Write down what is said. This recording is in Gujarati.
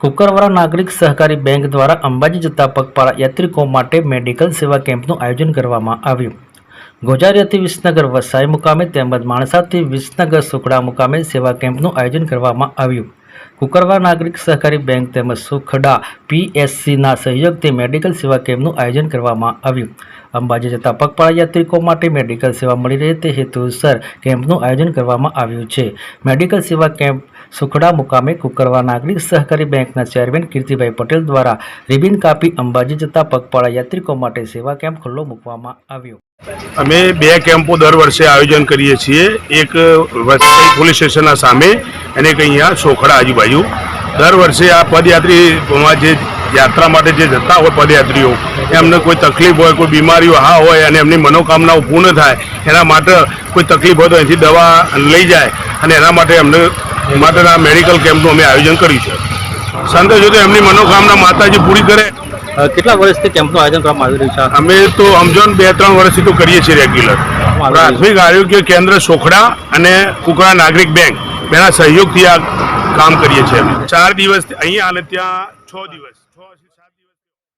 કુકરવાડા નાગરિક સહકારી બેંક દ્વારા અંબાજી જતા પગપાળા યાત્રિકો માટે મેડિકલ સેવા કેમ્પનું આયોજન કરવામાં આવ્યું. ગોજારિયાથી વિસનગર વસાઈ મુકામે તેમજ માણસાથી વિસનગર સુખડા મુકામે સેવા કેમ્પનું આયોજન કરવામાં આવ્યું. કુકરવા નાગરિક સહકારી બેંક તેમજ સુખડા પીએસસીના સહયોગથી મેડિકલ સેવા કેમ્પનું આયોજન કરવામાં આવ્યું. અંબાજી જતા પગપાળા યાત્રિકો માટે મેડિકલ સેવા મળી રહે તે હેતુસર કેમ્પનું આયોજન કરવામાં આવ્યું છે. મેડિકલ સેવા કેમ્પ સુખડા મુકામે કુકરવા નાગરિક સહકારી બેંકના ચેરમેન કીર્તિભાઈ પટેલ દ્વારા રિબિન કાપી અંબાજી જતા પગપાળા યાત્રિકો માટે સેવા કેમ્પ ખુલ્લો મૂકવામાં આવ્યો. અમે બે કેમ્પો દર વર્ષે આયોજન કરીએ છીએ. એક વસ્તી પોલીસ સ્ટેશનના સામે અને એક અહીંયા સોખડા આજુબાજુ. દર વર્ષે આ પદયાત્રીમાં જે યાત્રા માટે જે જતા હોય પદયાત્રીઓ, એમને કોઈ તકલીફ હોય, કોઈ બીમારીઓ હા હોય અને એમની મનોકામનાઓ પૂર્ણ થાય, એના માટે કોઈ તકલીફ હોય તો અહીંથી દવા લઈ જાય અને એના માટે એમને માટેના મેડિકલ કેમ્પનું અમે આયોજન કર્યું છે. સંદેશો જોતે એમની મનોકામના માતાજી પૂરી કરે. કેટલા વર્ષથી કેમ્પનું આયોજન કરવામાં આવી રહ્યું છે? અમે તો અમજોન બે ત્રણ વર્ષથી તો કરીએ છીએ રેગ્યુલર. પ્રાથમિક આરોગ્ય કેન્દ્ર સોખડા અને કુકડા નાગરિક બેંક બેના સહયોગથી આ કામ કરીએ છીએ અમે. ચાર દિવસ અહીંયા અને ત્યાં છ દિવસ. છ